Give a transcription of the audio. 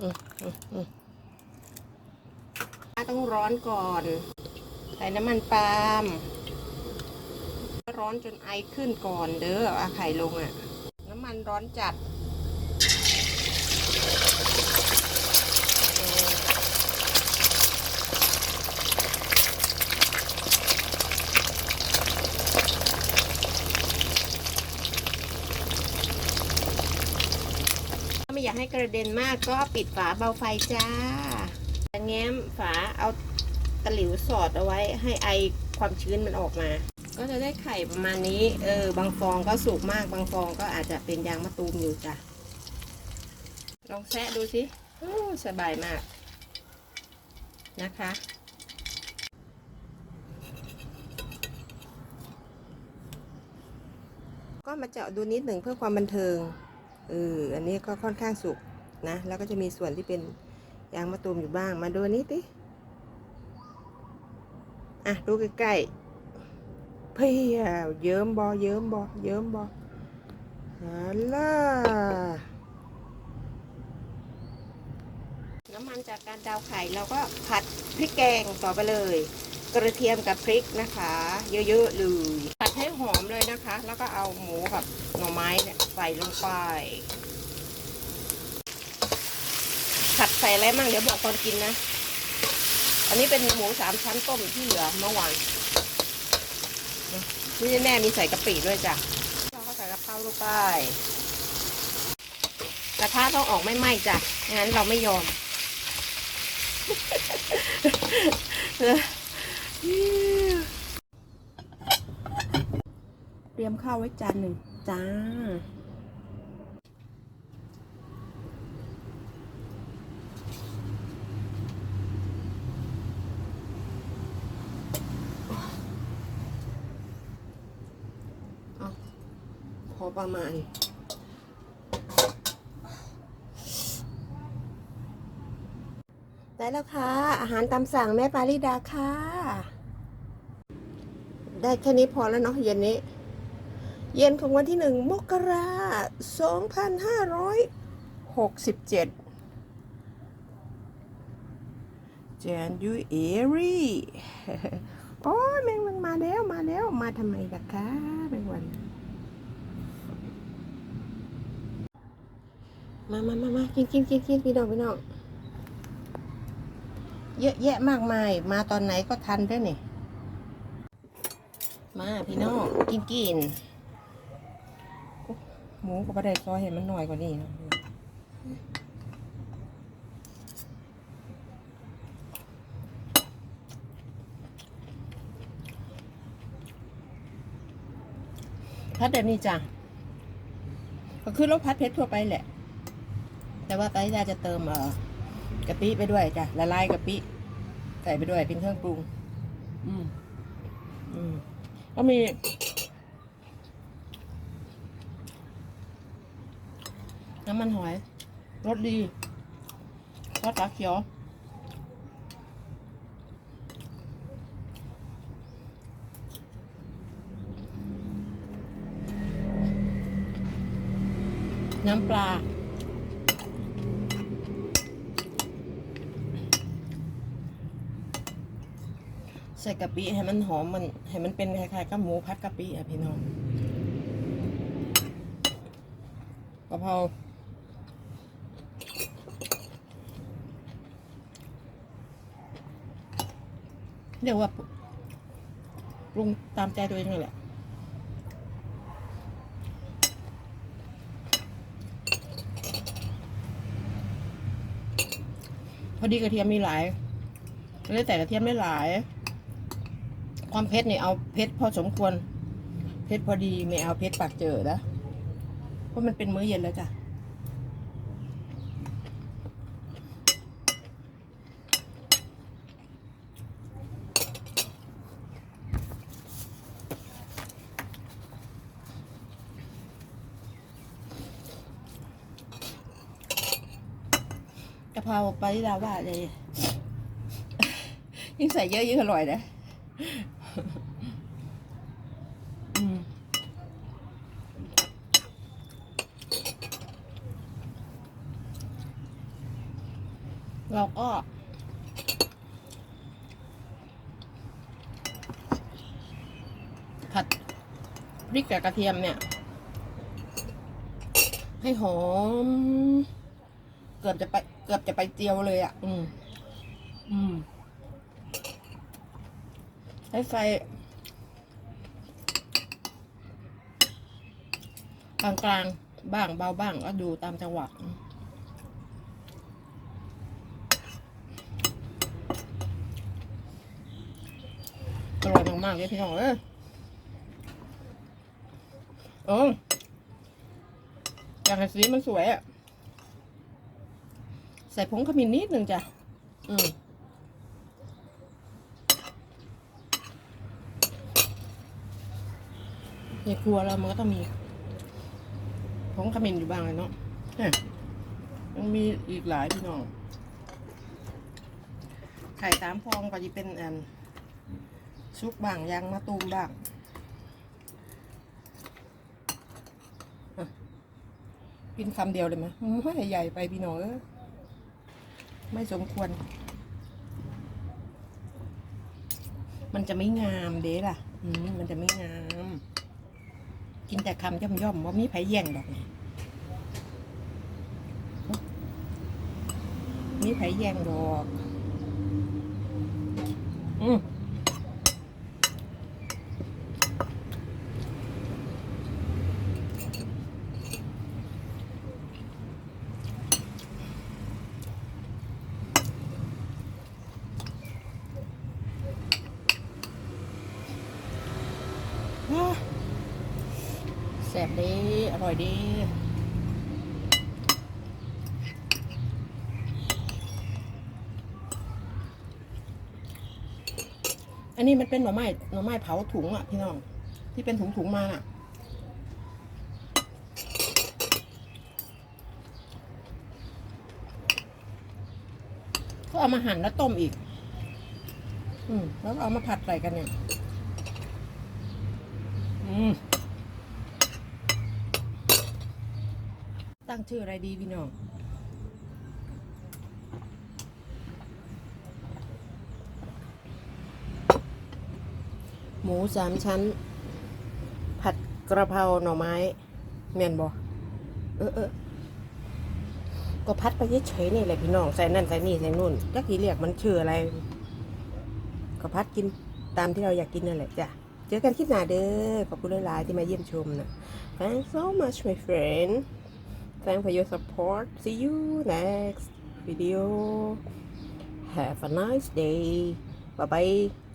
ต้องร้อนก่อน ใส่น้ำมันปาล์มร้อนจนไอขึ้นก่อนเด้อเอาไข่ลงอะ่ะ น้ำมันร้อนจัดเออถ้าไม่อยา กให้กระเด็นมากก็ปิดฝาเบาไฟจ้าแง้มฝาเอาตะหลิวสอดเอาไว้ให้ไอความชื้นมันออกมา ก็จะได้ไข่ประมาณนี้ เออ บางฟองก็สุกมาก บางฟองก็อาจจะเป็นยางมะตูมอยู่จ้ะ ลองแซะดูสิอู้สบายมาก นะคะ ก็มาเจาะดูนิดหนึ่งเพื่อความบันเทิง เอออันนี้ก็ค่อนข้างสุกนะ แล้วก็จะมีส่วนที่เป็นยางมะตูมอยู่บ้างมาดูนนี้ดิอะดูใกล้ๆเพียเยิ้มบอเยิ้มบอเยิ้มบอฮัลโหลน้ำมันจากการดาวไข่เราก็ผัดพริกแกงต่อไปเลย กระเทียมกับพริกนะคะ เยอะๆเลยผัดให้หอมเลยนะคะ แล้วก็เอาหมูกับหน่อไม้เนี่ยใส่ลงไปผัดใส่อะไรมั่งเดี๋ยวบอกตอนกินนะ อันนี้เป็นหมูสามชั้นต้มที่เหลือเมื่อวานนี่แน่มีใส่กะปิด้วยจ้ะเราก็ใส่กระเพราลงไปกระทะต้องออกไม่ไหม้จ้ะงั้นเราไม่ยอม เตรียมข้าวไว้จานหนึ่งจ้า พอประมาณ ได้แล้วค่ะ อาหารตามสั่งแม่ปาริดาค่ะ ได้แค่นี้พอแล้วเนาะเย็นนี้ เย็นของวันที่หนึ่งมกราสองพันห้าร้อยหกสิบเจ็ด January โอ้ยแมงมันมาแล้วมาแล้วมาทำไมล่ะคะแมงวัน มามามามากินกินกินกินพี่น้องพี่น้อง เยอะแยะมากมาย มาตอนไหนก็ทันด้วยนี่ มาพี่น้องกินกินหมูก็ไม่ได้ซอยเห็นมันหน่อยกว่านี้นะพัดแบบนี้จ้ะก็คือรสพัดเพชรทั่วไปแหละ แต่ว่าไปดาจะเติมเอ่อ กะปิไปด้วยจ้ะละลายกะปิใส่ไปด้วยเป็นเครื่องปรุง อืมอืมก็มี น้ำมันหอยรสดีรสตาเขียวน้ำปลา ใส่กะปิให้มันหอมมันให้มันเป็นคล้ายๆกับหมูพัดกะปิอะพี่น้องกะเพราเรียกว่าปรุงตามใจตัวเองเลยแหละพอดีกระเทียมมีหลายไม่ได้แต่กระเทียมไม่หลาย ความเผ็ดเนี่ยเอาเผ็ดพอสมควรเผ็ดพอดีไม่เอาเผ็ดปากเจอนะเพราะมันเป็นมื้อเย็นแล้วจ้ะกะเพราปาลิดาว่าเลยยิ่งใส่เยอะยิ่งอร่อยนะอืม เราก็ ผัดพริกกับกระเทียมเนี่ย ให้หอม เกือบจะไป เกือบจะไปเจียวเลยอะ อืม อืม ให้ไฟกลางๆ บ้างเบาบ้างก็ดูตามจังหวะอืม อร่อยมากๆเลยพี่น้องเอ้ยเอออยากให้สีมันสวยอะ ใส่ผงขมิ้นนิดหนึ่งจ้ะ อืมในครัวเรามันก็ต้องมีผงขมิ้นอยู่บ้างเลยเนาะนี่ยยังมีอีกหลายพี่น้อง ไข่สามฟองก็จะเป็นอัน ซุปบ้างยางมะตูมบ้างกินคำเดียวเลยไหมไม่ใหญ่ไปพี่น้องเอ้ยไม่สมควร มันจะไม่งามเด้ล่ะ อืมมันจะไม่งาม กินแต่คำย่อมย่อมๆว่ามีไผ่แย่งดอกนี่มีไผ่แย่งดอก อืมว้าแซ่บดีอร่อยดีอันนี้มันเป็นหน่อไม้หน่อไม้เผาถุงอะพี่น้อง ที่เป็นถุงถุงๆมาน่ะ ก็เอามาหั่นแล้วต้มอีก อืม แล้วเอามาผัดใส่กันเนี่ย อืม ตั้งชื่ออะไรดีพี่น้องหมูสามชั้น ผัดกระเพราหน่อไม้แม่นบอเออเออก็พัดไปเฉยๆนี่แหละพี่น้อง ใส่นั่นใส่นี่ใส่นู่นจักทีเรียกมันชื่ออะไร ก็พัดกินตามที่เราอยากกินนั่นแหละจ้ะ เจอกันคลิปหน้าเด้อ ขอบคุณหลายๆที่มาเยี่ยมชมนะ Thanks so much my friend Thanks for your support. See you next video. Have a nice day. Bye bye